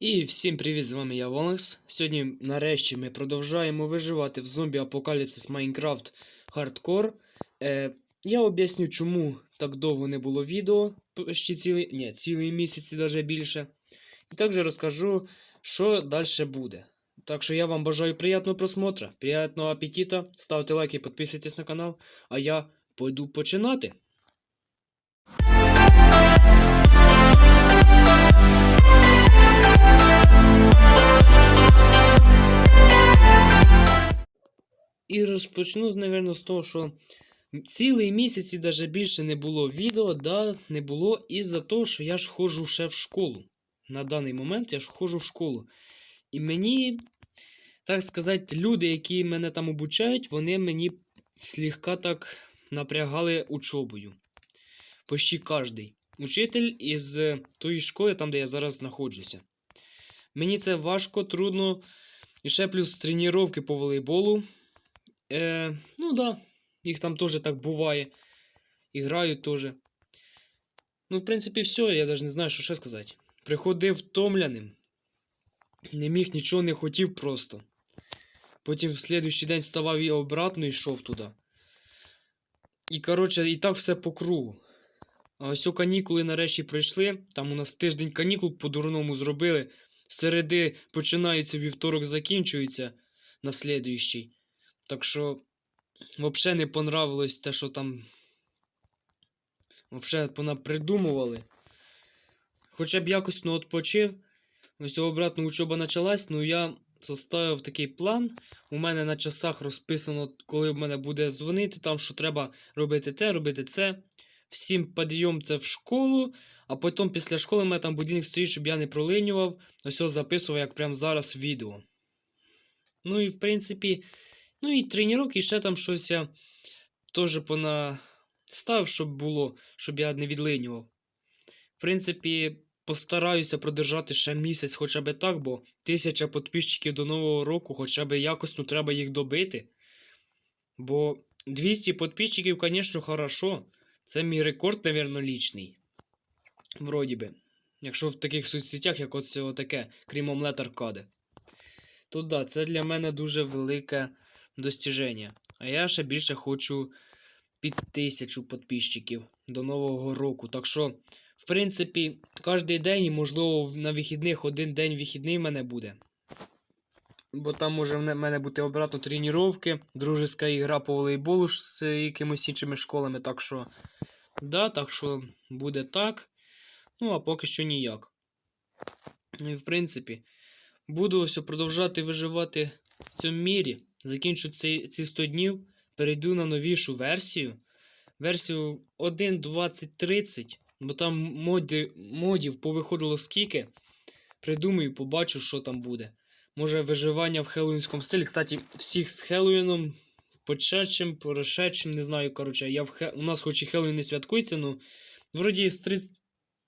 І всім привіт, з вами я Вонекс. Сьогодні нарешті ми продовжуємо виживати в зомбі апокаліпсис Майнкрафт Хардкор. Е, я об'ясню, чому так довго не було відео, ще цілий, ні, цілий місяць і навіть більше. І також розкажу, що далі буде. Так що я вам бажаю приємного просмотра, приємного апетита, ставте лайки, підписуйтесь на канал, а я пойду починати. І розпочну, напевно, з того, що цілий місяць і навіть більше не було відео, да, не було із-за того, що я ж ходжу ще в школу. На даний момент я ж ходжу в школу. І мені, так сказати, люди, які мене там обучають, вони мені слегка так напрягали учобою. Почти кожний. Учитель із тої школи, там, де я зараз знаходжуся. Мені це важко, трудно. І ще плюс тренування по волейболу. Е, ну да, їх там теж так буває. І грають теж. Ну, в принципі, все, я навіть не знаю, що ще сказати. Приходив втомленим. Не міг нічого не хотів просто. Потім в слідуючий день вставав і обратно йшов туди. І, коротше, і так все по кругу. А ось канікули нарешті прийшли. Там у нас тиждень канікул по-дурному зробили. Середи починаються, вівторок закінчується на слідуючий. Так що, взагалі не понравилось те, що там. Взагалі понапридумували. Хоча б якось ну, відпочив. Ось обратно учоба почалась, ну я составив такий план. У мене на часах розписано, коли в мене буде дзвонити, там що треба робити те, робити це. Всім підйом це в школу, а потім після школи мене там будильник стоїть, щоб я не пролинював. Ось от записував, як прямо зараз відео. Ну і в принципі. Ну і тренування, і ще там щось я теж понаставив, щоб було, щоб я не відлинював. В принципі, постараюся продержати ще місяць хоча б так, бо тисяча підписчиків до Нового року, хоча б якось ну, треба їх добити. Бо 200 підписчиків, звісно, хорошо. Це мій рекорд, навірно, лічний. Вроді би. Якщо в таких соцсетях, як оце отаке, крім омлет аркади. То да, це для мене дуже велике достіження. А я ще більше хочу під тисячу підписчиків до Нового року. Так що, в принципі, кожен день, і, можливо, на вихідних один день вихідний в мене буде. Бо там може в мене бути обратно тренування, дружеська ігра по волейболу з якимись іншими школами. Так що, да, так що буде так. Ну, а поки що ніяк. Ну і в принципі, буду ось продовжати виживати в цьому мірі. Закінчу ці, ці 100 днів, перейду на новішу версію. Версію 1.2030, бо там моди, модів повиходило скільки. Придумаю, побачу, що там буде. Може, виживання в хеллоуінському стилі. Кстати, всіх з Хеллоуіном, почечим, порошечим, не знаю, коротше, я в Хе... у нас хоч і Хеллоуін не святкується, ну, вроді з 30...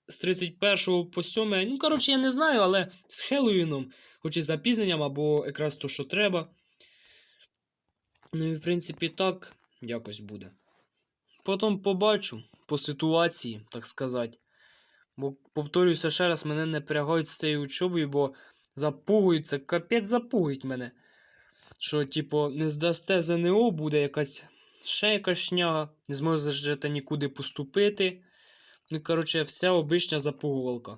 з 31 по 7, ну, коротше, я не знаю, але з Хеллоуіном, хоч і з запізненням, або якраз то, що треба. Ну і в принципі так якось буде. Потім побачу по ситуації, так сказати. Бо, повторююся ще раз, мене не прягають з цією учобою, бо запугують це, капець запугують мене. Що, типу, не здасте ЗНО, буде якась ще якась шняга, не зможете нікуди поступити. Ну, коротше, вся обична запугувалка.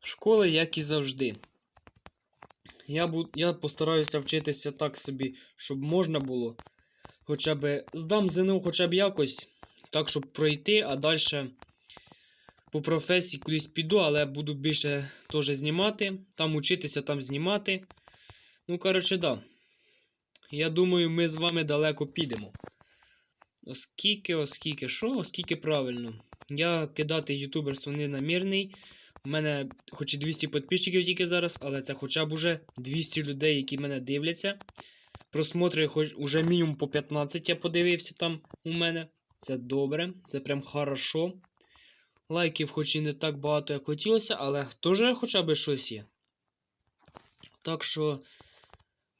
Школи, як і завжди. Я бу... я постараюся вчитися так собі, щоб можна було. Хоча б здам ЗНО хоча б якось, так, щоб пройти, а далі по професії кудись піду, але буду більше теж знімати. Там учитися, там знімати. Ну, коротше, да. Я думаю, ми з вами далеко підемо. Оскільки, оскільки, що? Оскільки правильно. Я кидати ютуберство не намірний. У мене хоч і 200 підписчиків тільки зараз, але це хоча б уже 200 людей, які мене дивляться. Просмотри хоч уже мінімум по 15 я подивився там у мене. Це добре, це прям хорошо. Лайків хоч і не так багато, як хотілося, але теж хоча б щось є. Так що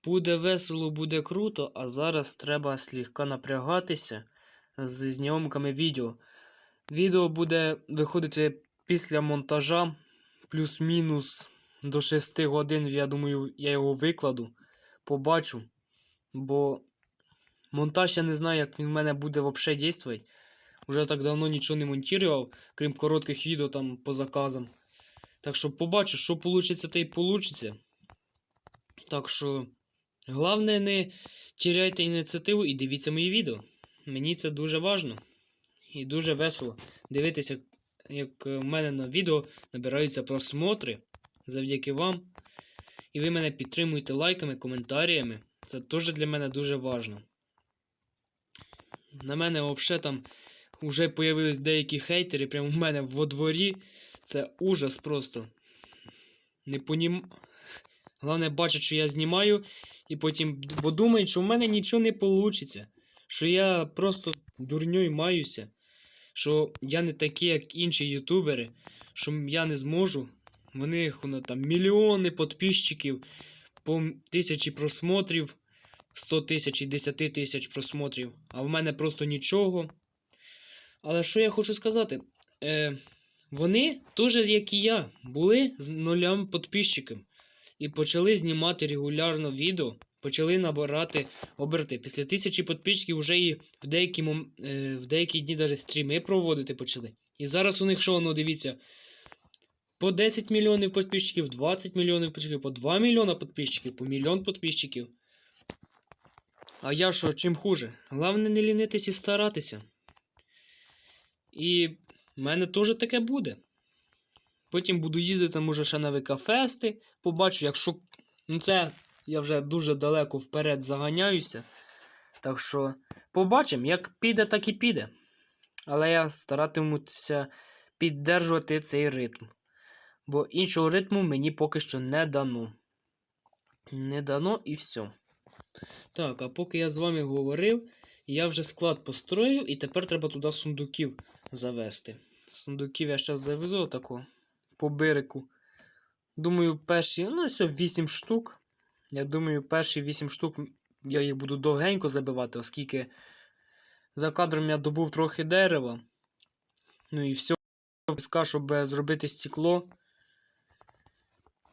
буде весело, буде круто, а зараз треба слегка напрягатися з зйомками відео. Відео буде виходити після монтажа плюс-мінус до 6 годин, я думаю, я його викладу, побачу. Бо монтаж я не знаю, як він в мене буде взагалі діяти. Уже так давно нічого не монтував, крім коротких відео там по заказам. Так що побачу, що вийде, те й вийде. Так що, головне, не тіряйте ініціативу і дивіться мої відео. Мені це дуже важно і дуже весело дивитися, як е, в мене на відео набираються просмотри завдяки вам. І ви мене підтримуєте лайками, коментарями. Це теж для мене дуже важно. На мене взагалі там вже появились деякі хейтери прямо в мене во дворі. Це ужас просто. Не понім... Головне, бачать, що я знімаю, і потім бо думають, що в мене нічого не вийде. Що я просто дурньою маюся. Що я не такий, як інші ютубери, що я не зможу. В них воно там мільйони підписчиків, по тисячі просмотрів, 100 тисяч і 10 тисяч просмотрів, а в мене просто нічого. Але що я хочу сказати? Е, вони теж, як і я, були з нулям підписчиків і почали знімати регулярно відео, почали набирати оберти. Після тисячі підписчиків вже і в деякі, мом... е, в деякі дні навіть стріми проводити почали. І зараз у них що, ну дивіться, по 10 мільйонів підписчиків, 20 мільйонів підписчиків, по 2 мільйона підписчиків, по мільйон підписчиків. А я що, чим хуже? Головне не лінитись і старатися. І в мене теж таке буде. Потім буду їздити, може, ще на ВК-фести. Побачу, якщо. Ну, це я вже дуже далеко вперед заганяюся. Так що, побачимо, як піде, так і піде. Але я старатимуся піддержувати цей ритм. Бо іншого ритму мені поки що не дано. Не дано і все. Так, а поки я з вами говорив, я вже склад построїв, і тепер треба туди сундуків завести. Сундуків я зараз завезу тако по бирику. Думаю, перші, ну, все, 8 штук. Я думаю, перші 8 штук я їх буду довгенько забивати, оскільки за кадром я добув трохи дерева. Ну і все, піска, щоб зробити стекло.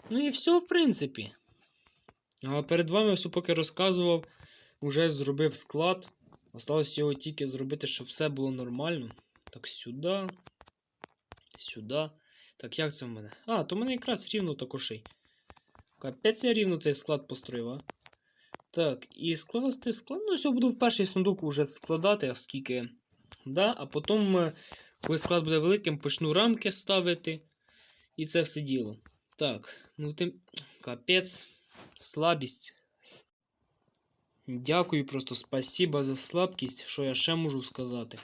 Ну і все, в принципі. А перед вами все поки розказував, уже зробив склад. Осталось його тільки зробити, щоб все було нормально. Так, сюди. Сюди. Так, як це в мене? А, то в мене якраз рівно такоший. Капець я рівно цей склад построїв, а? Так, і скласти склад. Ну, все, буду в перший сундук уже складати, оскільки. Да, а потім, е, коли склад буде великим, почну рамки ставити. І це все діло. Так, ну тим. Капець. Слабість. Дякую просто спасіба за слабкість, що я ще можу сказати.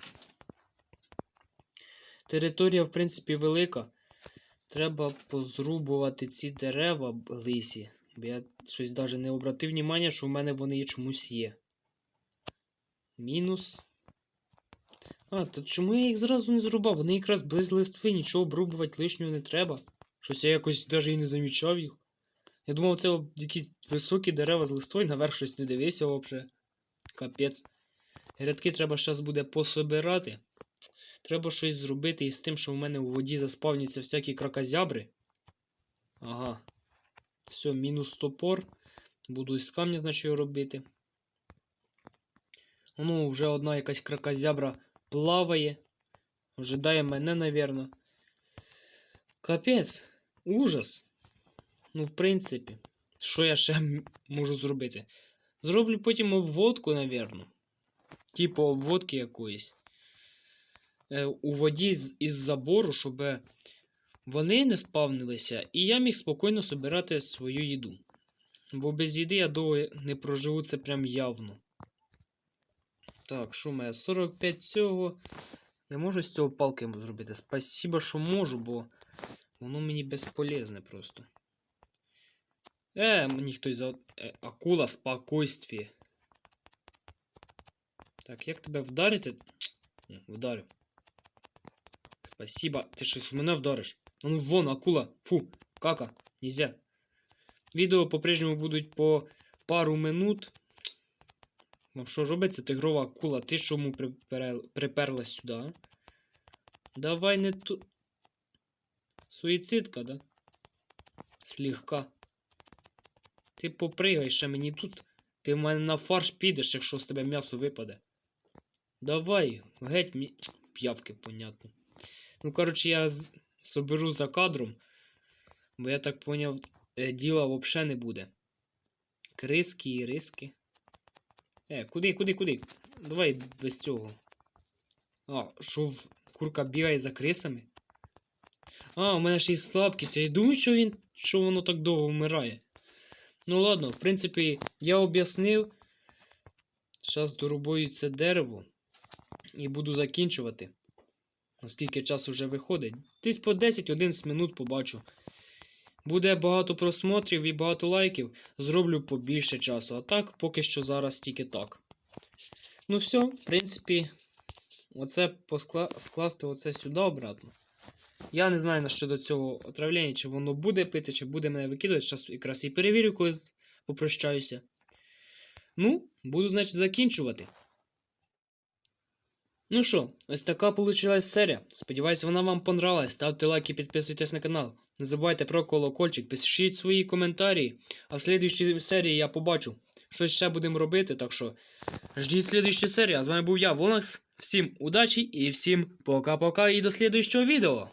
Територія, в принципі, велика. Треба позрубувати ці дерева лисі. Бо я щось навіть не обратив внимання, що в мене вони чомусь є. Мінус. А, то чому я їх зразу не зрубав? Вони якраз без листви, нічого обрубувати лишнього не треба. Щось я якось навіть і не замічав їх. Я думав, це якісь високі дерева з листвою, наверх щось не дивився взагалі. Капець. Рядки треба зараз буде пособирати. Треба щось зробити із тим, що в мене у воді заспавнюються всякі кракозябри. Ага. Все, мінус топор. Буду із камня, значить, робити. Ну, вже одна якась кракозябра плаває. Ожидає мене, навірно. Капець. Ужас. Ну, в принципі, що я ще можу зробити? Зроблю потім обводку, навірно. Типу обводки якоїсь. Е, у воді із забору, щоб вони не спавнилися, і я міг спокійно собирати свою їду. Бо без їди я довго не проживу це прям явно. Так, що мене? 45 цього. Я можу з цього палки зробити. Спасибо, що можу, бо воно мені безполезне просто. Е, мені хтось за. Е, акула, спокойствие. Так, як тебе вдарити? Вдарив. Спасибо. Ти щось мене вдариш. А Ну вон, акула. Фу, кака. Нельзя. Відео по-прежньому будуть по пару минут. Ну що робиться, тигрова акула? Ти чому припер... приперлась сюди? Давай не ту. Суїцидка, да? Слегка. Ти попригай ще мені тут. Ти в мене на фарш підеш, якщо з тебе м'ясо випаде. Давай, геть мені. П'явки, понятно. Ну, коротше, я соберу за кадром, бо я так поняв, е, діла взагалі не буде. Криски і риски. Е, куди, куди, куди? Давай без цього. А, що в- курка бігає за крисами? А, у мене ще й слабкість. Я думаю, що він. що воно так довго вмирає. Ну ладно, в принципі, я об'яснив. Зараз дорубую це дерево і буду закінчувати. Оскільки час вже виходить. Десь по 10-11 минут побачу. Буде багато просмотрів і багато лайків. Зроблю побільше часу. А так, поки що зараз тільки так. Ну все, в принципі, оце поскла... скласти оце сюди обратно. Я не знаю щодо цього отравлення, чи воно буде пити, чи буде мене викидувати. Зараз якраз і перевірю, коли попрощаюся. Ну, буду, значить, закінчувати. Ну що, ось така вийшла серія. Сподіваюсь, вона вам понравилась. Ставте лайки, підписуйтесь на канал. Не забувайте про колокольчик, пишіть свої коментарі. А в слідчій серії я побачу, що ще будемо робити. Так що ждіть слідуючої серії. А з вами був я, Вонакс. Всім удачі і всім пока-пока і до слідуючого відео.